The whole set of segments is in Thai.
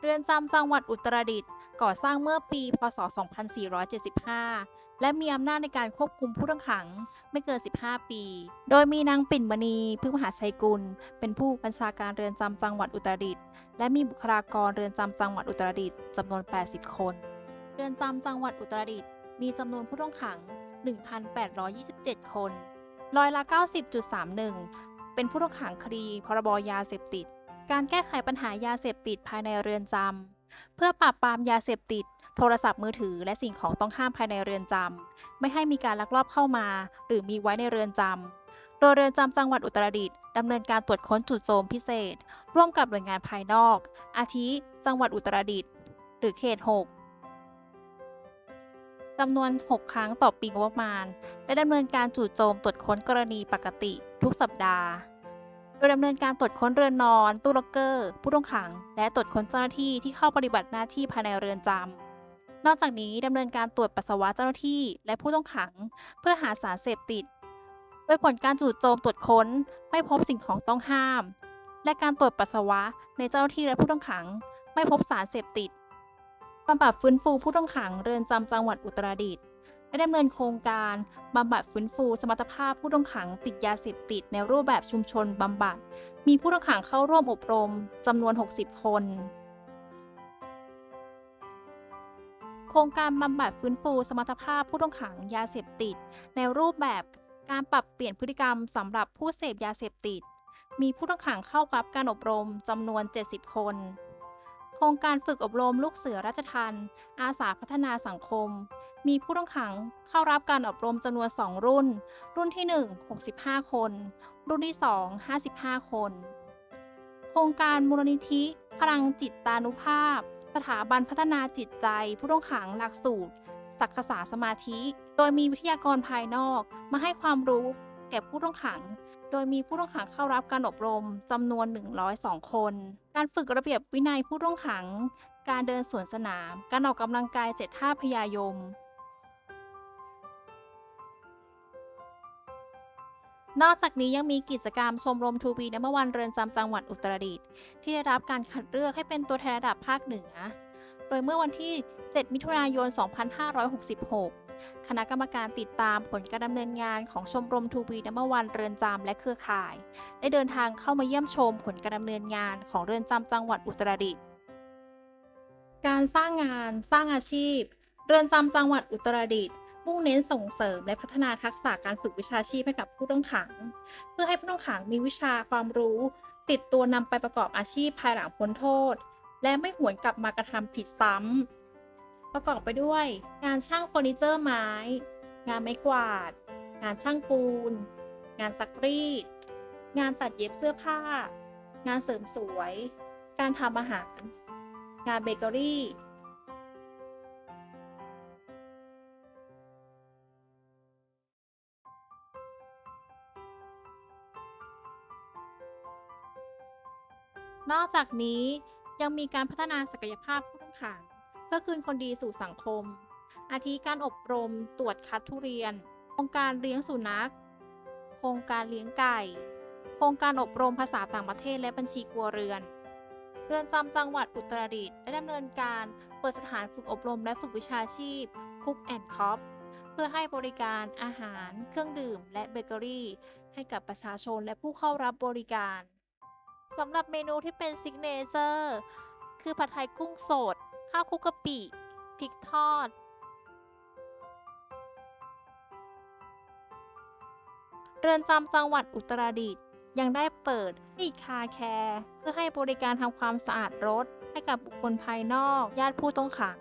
เรือนจำจังหวัดอุตรดิตถ์ก่อสร้างเมื่อปี พศ 2475 และมีอำนาจในการควบคุมผู้ต้องขังไม่เกิน 15 ปี โดยมีนางปิ่นมณีพึ่งมหาชัยกุล เป็นผู้บัญชาการเรือนจำจังหวัดอุตรดิตถ์และมีบุคลากรเรือนจำจังหวัดอุตรดิตถ์จำนวน 80 คน เรือนจำจังหวัดอุตรดิตถ์มีจำนวนผู้ต้องขัง 1,827 คน ร้อยละ 90.31 เป็นผู้ต้องขังคดี พรบยาเสพติด การแก้ไขปัญหายาเสพติดภายในเรือนจำเพื่อปราบปรามยาเสพติด โทรศัพท์มือถือ และสิ่งของต้องห้ามภายในเรือนจำไม่ให้มีการลักลอบเข้ามา หรือมีไว้ในเรือนจำโดยเรือนจำจังหวัดอุตรดิตถ์ดำเนินการตรวจค้นจุดโจมพิเศษ ร่วมกับหน่วยงานภายนอก อาทิ จังหวัดอุตรดิตถ์หรือเขต 6จำนวน 6 ครั้งต่อปีงบประมาณ และดำเนินการจู่โจมตรวจค้นกรณีปกติทุกสัปดาห์ โดยดำเนินการตรวจค้นเรือนนอน ตู้ล็อกเกอร์ ผู้ต้องขัง และตรวจค้นเจ้าหน้าที่ที่เข้าปฏิบัติหน้าที่ภายในเรือนจำ นอกจากนี้ดำเนินการตรวจปัสสาวะเจ้าหน้าที่ และผู้ต้องขัง เพื่อหาสารเสพติด โดยผลการจู่โจมตรวจค้นไม่พบสิ่งของต้องห้าม และการตรวจปัสสาวะในเจ้าหน้าที่และผู้ต้องขัง ไม่พบสารเสพติดบำบัดฟื้นฟูผู้ต้องขังเรือนจำจังหวัดอุตรดิตถ์ ได้ดำเนินโครงการบำบัดฟื้นฟู สมรรถภาพผู้ต้องขังติดยาเสพติดในรูปแบบชุมชนบำบัด มีผู้ต้องขังเข้าร่วมอบรมจำนวน 60 คน โครงการบำบัดฟื้นฟู สมรรถภาพผู้ต้องขังยาเสพติด ในรูปแบบการปรับเปลี่ยนพฤติกรรมสำหรับผู้เสพยาเสพติด มีผู้ต้องขังเข้ารับการอบรมจำนวน 70 คนโครงการฝึกอบรมลูกเสือราชทันอาสาพัฒนาสังคม มีผู้ต้องขังเข้ารับการอบรมจำนวน 2 รุ่น รุ่นที่ 1 65 คน รุ่นที่ 2 55 คน โครงการมูลนิธิ พลังจิตตานุภาพ สถาบันพัฒนาจิตใจ ผู้ต้องขังหลักสูตร ศักษาสมาธิ โดยมีวิทยากรภายนอก มาให้ความรู้แก่ผู้ต้องขัง โดยมีผู้ต้องขังเข้ารับการอบรมจำนวน 102 คน การฝึกระเบียบวินัยผู้ต้องขัง การเดินสวนสนาม การออกกำลังกายเจ็ดท่าพยายม นอกจากนี้ยังมีกิจกรรมชมรมทูบีนัมวันเรือนจำจังหวัดอุตรดิตถ์ที่ได้รับการคัดเลือกให้เป็นตัวแทนระดับภาคเหนือ โดยเมื่อวันที่ 7 มิถุนายน 2566 คณะกรรมการติดตามผลการดำเนินงานของชมรมทูบีนัมวันเรือนจำและเครือข่าย ได้เดินทางเข้ามาเยี่ยมชมผลการดำเนินงานของเรือนจำจังหวัดอุตรดิตถ์การสร้างงานสร้างอาชีพ เรือนจำจังหวัดอุตรดิตถ์ มุ่งเน้นส่งเสริมและพัฒนาทักษะการฝึกวิชาชีพให้กับผู้ต้องขัง เพื่อให้ผู้ต้องขังมีวิชาความรู้ ติดตัวนำไปประกอบอาชีพภายหลังพ้นโทษ และไม่หวนกลับมากระทำผิดซ้ำประกอบไปด้วย งานช่างเฟอร์นิเจอร์ไม้ งานไม้กวาด งานช่างปูน งานซักรีด งานตัดเย็บเสื้อผ้า งานเสริมสวย การทำอาหาร งานเบเกอรี่ นอกจากนี้ยังมีการพัฒนาศักยภาพผู้ต้องขังเพื่อคืนคนดีสู่สังคม อาทิการอบรมตรวจคัดทุเรียน โครงการเลี้ยงสุนัข โครงการเลี้ยงไก่ โครงการอบรมภาษาต่างประเทศและบัญชีครัวเรือน เรือนจำจังหวัดอุตรดิตถ์ได้ดำเนินการเปิดสถานฝึกอบรมและฝึกวิชาชีพคุกแอนด์คอปเพื่อให้บริการอาหาร เครื่องดื่ม และเบเกอรี่ ให้กับประชาชนและผู้เข้ารับบริการ สำหรับเมนูที่เป็นซิกเนเจอร์คือผัดไทยกุ้งสด ข้าวคุกกะปิพริกทอด เรือนจำจังหวัดอุตรดิตถ์ยังได้เปิดให้คาแคร์เพื่อให้บริการทำความสะอาดรถ ให้กับบุคคลภายนอก ญาติผู้ต้องขัง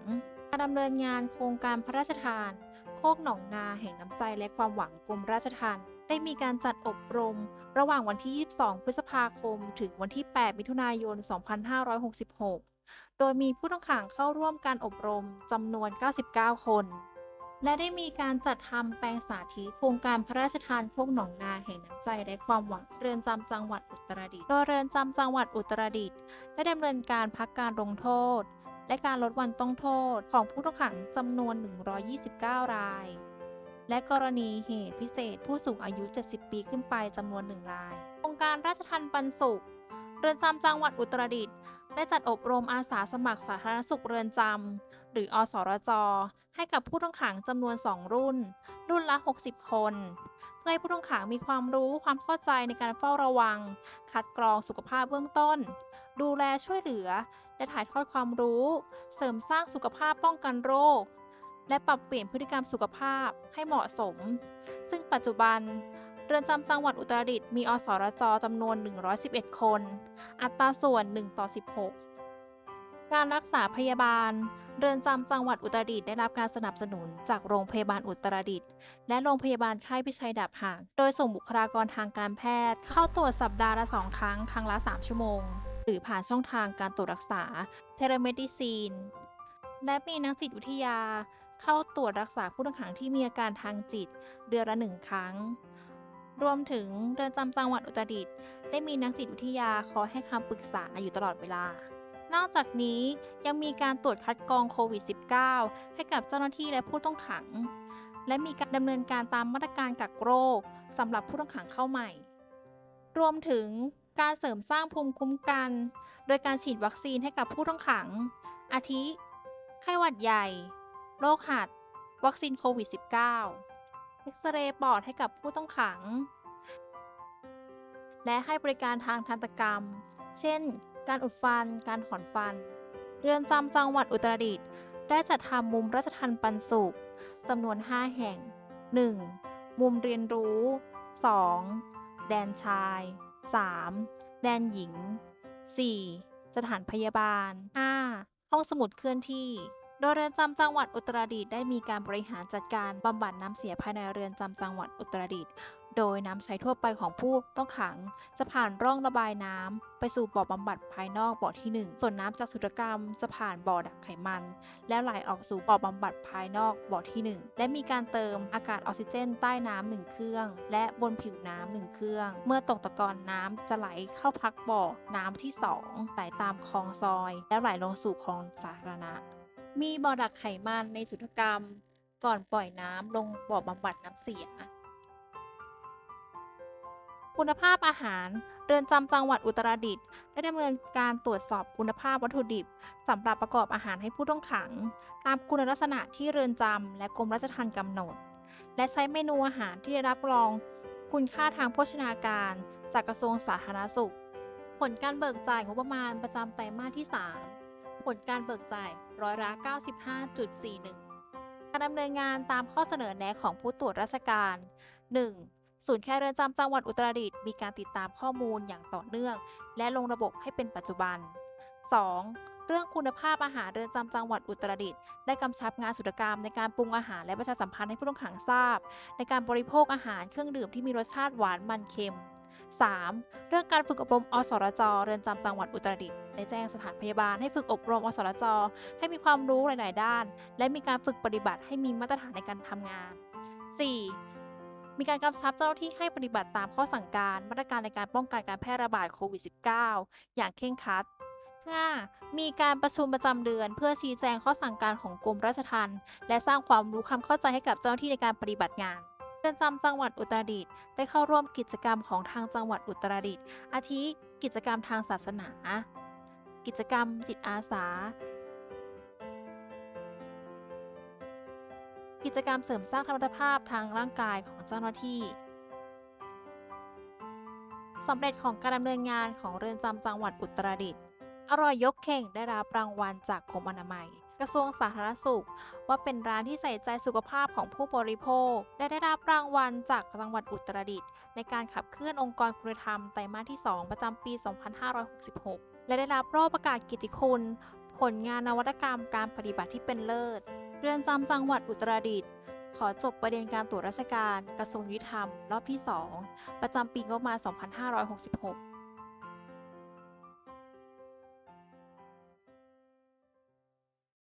การดำเนินงานโครงการพระราชทาน โคกหนองนาแห่งน้ำใจและความหวังกรมราชทัณฑ์ ได้มีการจัดอบรม ระหว่างวันที่ 22 พฤษภาคม ถึงวันที่ 8 มิถุนายน 2566 โดยมีผู้ต้องขังเข้าร่วมการอบรมจำนวน 99 คน และได้มีการจัดทำแปลงสาธิตโครงการพระราชทานโคกหนองนาแห่งน้ำใจและความหวังเรือนจำจังหวัดอุตรดิตถ์โดยเรือนจำจังหวัดอุตรดิตถ์ได้ดำเนินการพักการลงโทษ และการลดวันต้องโทษของผู้ต้องขังจำนวน 129 ราย และกรณีเหตุพิเศษผู้สูงอายุ 70 ปีขึ้นไปจำนวน1รายโครงการราชทันปันสุข เรือนจำจังหวัดอุตรดิตถ์ได้จัดอบรมอาสาสมัครสาธารณสุขเรือนจำหรืออสรจ ให้กับผู้ต้องขังจำนวน 2 รุ่น รุ่นละ 60 คน เพื่อให้ผู้ต้องขังมีความรู้ความเข้าใจในการเฝ้าระวัง คัดกรองสุขภาพเบื้องต้น ดูแลช่วยเหลือ และถ่ายทอดความรู้ เสริมสร้างสุขภาพป้องกันโรค และปรับเปลี่ยนพฤติกรรมสุขภาพให้เหมาะสม ซึ่งปัจจุบันเรือนจำจังหวัดอุตรดิตถ์มีอสรจจำนวน 111 คน อัตราส่วน 1 ต่อ 16 การรักษาพยาบาล เรือนจำจังหวัดอุตรดิตถ์ได้รับการสนับสนุนจากโรงพยาบาลอุตรดิตถ์และโรงพยาบาลค่ายพิชัยดาบห่าง โดยส่งบุคลากรทางการแพทย์ เข้าตรวจสัปดาห์ละ 2 ครั้ง ครั้งละ 3 ชั่วโมง หรือผ่านช่องทางการตรวจรักษาเทเลเมดิซีน และมีนักจิตวิทยา เข้าตรวจรักษาผู้ต้องขังที่มีอาการทางจิต เดือนละหนึ่งครั้ง รวมถึงเรือนจำจังหวัดอุตรดิตถ์ได้มีนักจิตวิทยาคอยให้คำปรึกษาอยู่ตลอดเวลา นอกจากนี้ยังมีการตรวจคัดกรองโควิด -19 ให้กับเจ้าหน้าที่และผู้ต้องขัง และมีการดำเนินการตามมาตรการกักโรคสำหรับผู้ต้องขังเข้าใหม่ รวมถึงการเสริมสร้างภูมิคุ้มกัน โดยการฉีดวัคซีนให้กับผู้ต้องขัง อาทิ ไข้หวัดใหญ่ โรคหัด วัคซีนโควิด -19 เอ็กซเรย์ปอดให้กับผู้ต้องขัง และให้บริการทางทันตกรรม เช่น การอุดฟัน การถอนฟัน เรือนจำจังหวัดอุตรดิตถ์ได้จัดทำมุมราชทันปันสุขจำนวน 5 แห่ง 1. มุมเรียนรู้ 2. แดนชาย 3. แดนหญิง 4. สถานพยาบาล 5. ห้องสมุดเคลื่อนที่ ดยเรือนจำจังหวัดอุตรดิตถ์ได้มีการบริหารจัดการบำบัดน้ำเสียภายในเรือนจำจังหวัดอุตรดิตถ์โดยน้ำใช้ทั่วไปของผู้ต้องขัง จะผ่านร่องระบายน้ำไปสู่บ่อบำบัดภายนอกบ่อที่ 1 ส่วนน้ำจากสุตกรรมจะผ่านบ่อดักไขมัน แล้วไหลออกสู่บ่อบำบัดภายนอกบ่อที่ 1 และมีการเติมอากาศออกซิเจนใต้น้ำหนึ่งเครื่อง และบนผิวน้ำหนึ่งเครื่อง เมื่อตกตะกอนน้ำจะไหลเข้าพักบ่อน้ำที่สองไหลตามคลองซอย แล้วไหลลงสู่คลองสาธารณะ มีบ่อดักไขมันในสุทกรรม ก่อนปล่อยน้ำลงบ่อบำบัดน้ำเสีย คุณภาพอาหาร เรือนจำจังหวัดอุตรดิตถ์ได้ดำเนินการตรวจสอบคุณภาพวัตถุดิบสำหรับประกอบอาหารให้ผู้ต้องขัง ตามคุณลักษณะที่เรือนจำและกรมราชทัณฑ์กำหนด และใช้เมนูอาหารที่ได้รับรองคุณค่าทางโภชนาการ จากกระทรวงสาธารณสุข ผลการเบิกจ่ายงบประมาณประจำไตรมาสที่ 3 ผลการเบิกจ่ายร้อยละ95.41 การดำเนินงานตามข้อเสนอแนะของผู้ตรวจราชการ 1. ศูนย์แค่เรือนจำจังหวัดอุตรดิตถ์มีการติดตามข้อมูลอย่างต่อเนื่อง และลงระบบให้เป็นปัจจุบัน 2. เรื่องคุณภาพอาหารเรือนจำจังหวัดอุตรดิตถ์ได้กำชับงานสุตกรรมในการปรุงอาหารและประชาสัมพันธ์ให้ผู้ต้องขังทราบ ในการบริโภคอาหารเครื่องดื่มที่มีรสชาติหวานมันเค็ม 3. เรื่องการฝึกอบรมอสรจ เรือนจำจังหวัดอุตรดิตถ์ได้แจ้งสถานพยาบาลให้ฝึกอบรมอสรจ ให้มีความรู้หลาย ๆ ด้าน และมีการฝึกปฏิบัติให้มีมาตรฐานในการทำงาน 4. มีการกำชับเจ้าหน้าที่ให้ปฏิบัติตามข้อสั่งการ มาตรการในการป้องกันการแพร่ระบาดโควิด -19 อย่างเคร่งครัด 5. มีการประชุมประจำเดือน เพื่อชี้แจงข้อสั่งการของกรมราชทัณฑ์และสร้างความรู้ความเข้าใจให้กับเจ้าหน้าที่ในการปฏิบัติงาน รือนจำจังหวัดอุตรดิตถ์ได้เข้าร่วมกิจกรรมของทางจังหวัดอุตรดิตถ์อาทิกิจกรรมทางศาสนา กิจกรรมจิตอาสา กิจกรรมเสริมสร้างธรรมภาพทางร่างกายของเจ้าหน้าที่สำเร็จของการดำเนินงานของเรือนจำจังหวัดอุตรดิตถ์อร่อยยกเข่งได้รับรางวัลจากกรมอนามัย กระทรวงสาธารณสุข ว่าเป็นร้านที่ใส่ใจสุขภาพของผู้บริโภค และได้รับรางวัลจากจังหวัดอุตรดิตถ์ในการขับเคลื่อนองค์กรคุณธรรมไตรมาสที่ 2 ประจำปี 2566 และได้รับโล่ประกาศกิตติคุณ ผลงานนวัตกรรมการปฏิบัติที่เป็นเลิศ เรือนจำจังหวัดอุตรดิตถ์ขอจบประเด็นการตรวจราชการ กระทรวงยุติธรรม รอบที่ 2 ประจำปีงบประมาณ 2566